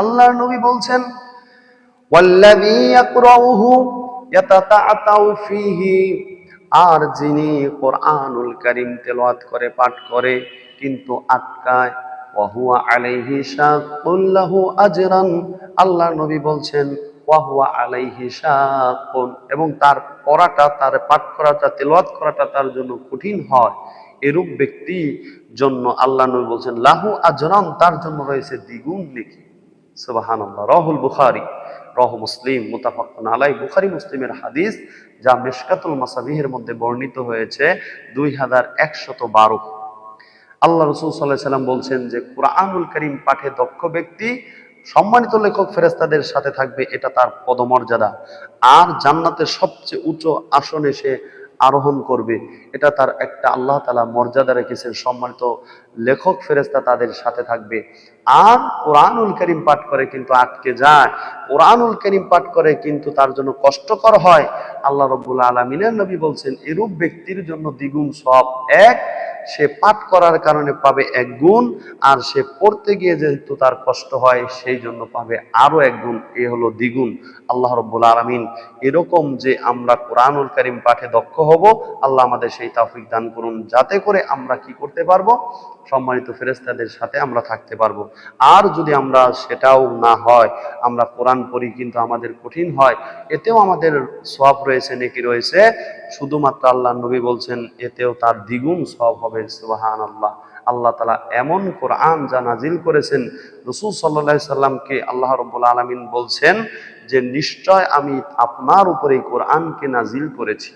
আল্লাহর নবী বলছেন আর যিনি কোরআনুল কারীম তেলাওয়াত করে, পাঠ করে, কিন্তু আটকায়, ওয়াহুয়া আজরান আল্লাহর নবী বলছেন, ওয়াহুয়া এবং তার পড়াটা, তার পাঠ করাটা, তেলাওয়াত করাটা তার জন্য কঠিন হয়। এরূপ ব্যক্তি জন্য আল্লাহ নবী বলছেন, লাহু আজরান তার জন্য রয়েছে দ্বিগুণ নেকি। রাহুল বুখারী, রহ মুসলিম আলাই বুখারী মুসলিমের হাদিস যা মিশকাতুল মাসাবিহের মধ্যে বর্ণিত হয়েছে দুই হাজার একশত বারো। আল্লাহ রসুল সাল্লাহ সাল্লাম বলছেন যে, কুরআনুল করিম পাঠে দক্ষ ব্যক্তি, সম্মানিত লেখক ফেরেস্তাদের সাথে থাকবে, এটা তার পদমর্যাদা। আর জান্নাতের সবচেয়ে উঁচু আসনে সে আরোহণ করবে। এটা তার একটা আল্লাহ তালা মর্যাদা রেখেছেন, সম্মানিত লেখক ফেরেস্তা তাদের সাথে থাকবে। আর কোরআনুল করিম পাঠ করে কিন্তু আটকে যায়। কোরআনুল করিম পাঠ করে কিন্তু তার জন্য কষ্টকর হয়। আল্লাহ রব্বুল আলমিনের নবী বলছেন, এরূপ ব্যক্তির জন্য দ্বিগুণ সব এক সে পাঠ করার কারণে পাবে এক গুণ, আর সে পড়তে গিয়ে যেহেতু তার কষ্ট হয়, সেই জন্য পাবে আরও এক গুণ। এ হলো দ্বিগুণ। আল্লাহ রব্বুল আলমিন এরকম যে আমরা কোরআনুল করিম পাঠে দক্ষ হব, আল্লাহ আমাদের সেই তাফিক দান করুন। যাতে করে আমরা কি করতে পারব? সম্মানিত ফেরেস্তাদের সাথে আমরা থাকতে পারব। আর যদি আমরা সেটাও না হয়, আমরা কোরআন পড়ি কিন্তু আমাদের কঠিন হয়, এতেও আমাদের সব রয়েছে, নাকি রয়েছে। শুধুমাত্র আল্লাহ নবী বলছেন, এতেও তার দ্বিগুণ সব হবে সুবাহান আল্লাহ আল্লাহ তালা এমন কোরআন যা নাজিল করেছেন, রসুল সাল্লা সাল্লামকে আল্লাহ রব্বুল আলমিন বলছেন যে, নিশ্চয় আমি আপনার উপরে কোরআনকে নাজিল করেছি।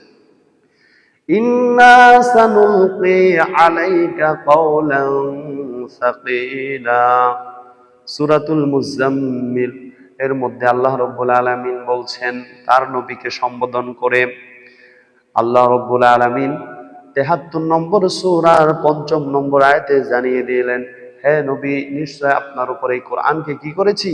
সূরাতুল মুজাম্মিল, এর মধ্যে আল্লাহ রব্বুল আলামিন বলছেন, তার নবীকে সম্বোধন করে আল্লাহ রব্বুল আলামিন তেহাত্তর নম্বর সূরার পঞ্চম নম্বর আয়তে জানিয়ে দিলেন, হে নবী, নিশ্চয় আপনার উপর এই কোরআনকে কি করেছি?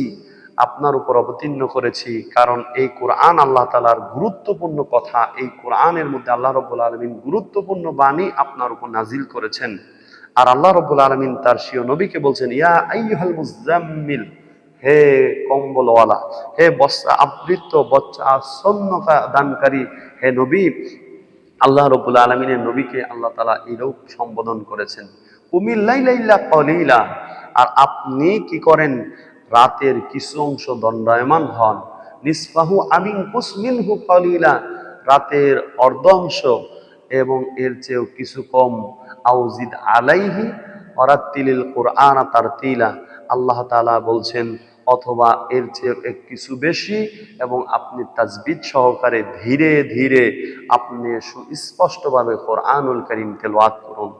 আপনার উপর অবতীর্ণ করেছি। কারণ এই কোরআন আল্লাহ তালার গুরুত্বপূর্ণ কথা। এই কোরআনের মধ্যে আল্লাহ রব্বুল আলমিন গুরুত্বপূর্ণ বাণী আপনার উপর নাজিল করেছেন। আর আল্লাহ রব্বুল আলমিন তার সিও নবীকে বলছেন, ইয়া আইহাল মুজাম্মিল হে কম্বলওয়ালা, হে বস্তা আবৃত বচ্চা দানকারী, হে নবী আল্লাহ রব্বুল আলমিনের নবীকে আল্লাহ তালা এরূপ সম্বোধন করেছেন। উমিল্লাইলাইল্লা কলিলা। আর আপনি কি করেন? রাতের কিছু অংশ দণ্ডায়মান হন। নিসফাহু আমিন কুসমিনহু কলিলা। রাতের অর্ধ অংশ এবং এর চেয়েও কিছু কম। আউজিদ আলাইহি অরাত্তিলিল কোরআন তার তিলা আল্লাহ তালা বলছেন অথবা এর চেয়ে কিছু বেশি এবং আপনি তাজবিদ সহকারে ধীরে ধীরে আপনি সুস্পষ্টভাবে কোরআনুল করিম তেলাওয়াত করুন।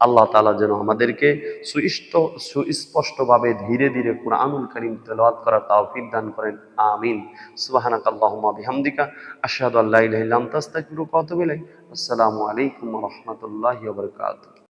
আল্লাহ তালা যেন আমাদেরকে সুইষ্ট সুস্পষ্টভাবে ধীরে ধীরে কোরআনুল করিম তেলাওয়াত করার তাওফিক দান করেন। আমিন। সুবহানাক আল্লাহুম্মা বিহামদিকা। আশহাদু আসসালামু আলাইকুম রাহমাতুল্লাহি